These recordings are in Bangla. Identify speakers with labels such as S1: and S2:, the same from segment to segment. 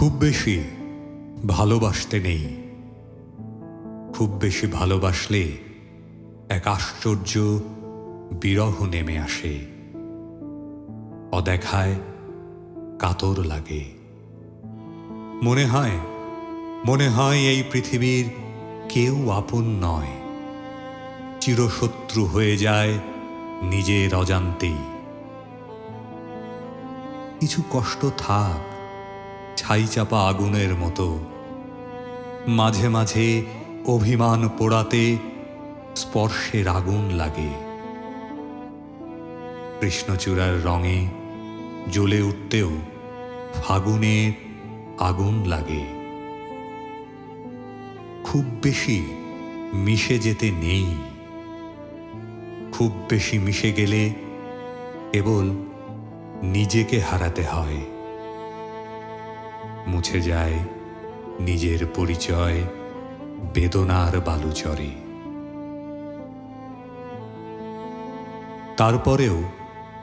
S1: খুব বেশি ভালোবাসতে নেই। খুব বেশি ভালোবাসলে এক আশ্চর্য বিরহ নেমে আসে। অদেখায় কাতর লাগে। মনে হয় মনে হয় এই পৃথিবীর কেউ আপন নয়। চিরশত্রু হয়ে যায় নিজের অজান্তেই। কিছু কষ্ট থাক ছাই চাপা আগুনের মতো। মাঝে মাঝে অভিমান পোড়াতে স্পর্শের আগুন লাগে। কৃষ্ণচূড়ার রঙে জ্বলে উঠতেও ফাগুনের আগুন লাগে। খুব বেশি মিশে যেতে নেই। খুব বেশি মিশে গেলে কেবল নিজেকে হারাতে হয়। মুছে যায়। নিজের পরিচয় বেদনার বালুচরে। তারপরেও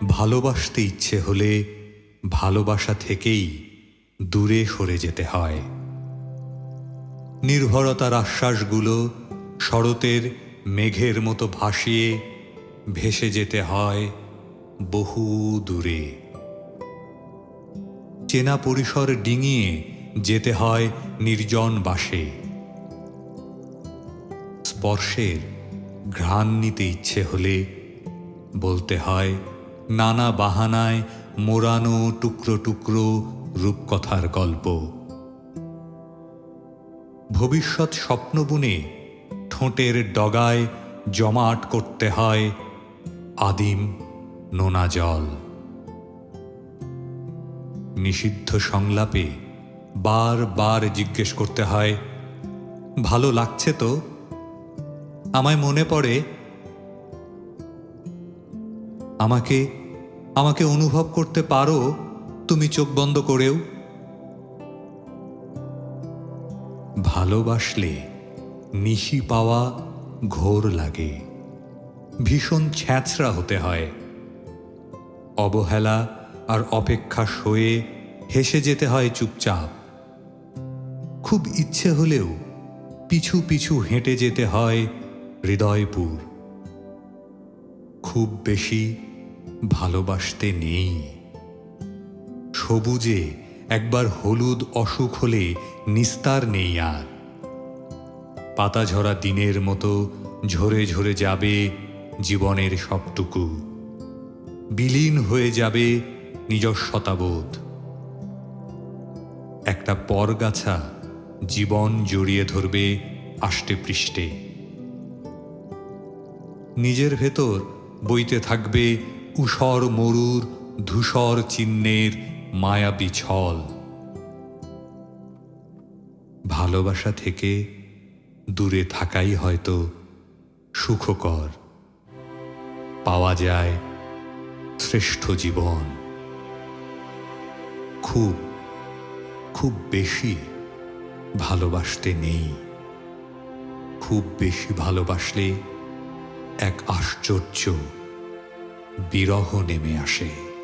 S1: ভালোবাসতে ইচ্ছে হলে ভালোবাসা থেকেই দূরে সরে যেতে হয়। নির্ভরতার আশ্বাসগুলো শরতের মেঘের মতো ভাসিয়ে ভেসে যেতে হয় বহু দূরে। চেনা পরিসর ডিঙিয়ে যেতে হয় নির্জন বাসে। স্পর্শের ঘ্রাণ নিতে ইচ্ছে হলে বলতে হয়, নানা বাহানায় মোড়ানো টুকরো টুকরো রূপকথার গল্প। ভবিষ্যৎ স্বপ্ন বুনে ঠোঁটের ডগায় জমাট করতে হয় আদিম নোনা জল। নিষিদ্ধ সংলাপে বারবার জিজ্ঞেস করতে হয়, ভালো লাগছে তো? আমায় মনে পড়ে, আমাকে আমাকে অনুভব করতে পারো তুমি চোখ বন্ধ করেও? ভালোবাসলে নিশি পাওয়া ঘোর লাগে, ভীষণ ছ্যাঁচড়া হতে হয়, অবহেলা আর অপেক্ষা সয়ে হেসে যেতে হয় চুপচাপ। খুব ইচ্ছে হলেও পিছু পিছু হেঁটে যেতে হয় হৃদয়পুর। খুব বেশি ভালোবাসতে নেই। সবুজে একবার হলুদ অসুখ হলে নিস্তার নেই আর। পাতা ঝরা দিনের মতো ঝরে ঝরে যাবে জীবনের সবটুকু। বিলীন হয়ে যাবে নিজস্বতাবোধ। একটা পরগাছা জীবন জড়িয়ে ধরবে আষ্টে পৃষ্ঠে নিজের ভেতর বইতে থাকবে উষর মরুর ধূসর চিহ্নের মায়াবী ছল। ভালোবাসা থেকে দূরে থাকাই হয়তো সুখকর। পাওয়া যায় শ্রেষ্ঠ জীবন। খুব খুব বেশি ভালোবাসতে নেই। খুব বেশি ভালোবাসলে এক আশ্চর্য বিরহ নেমে আসে।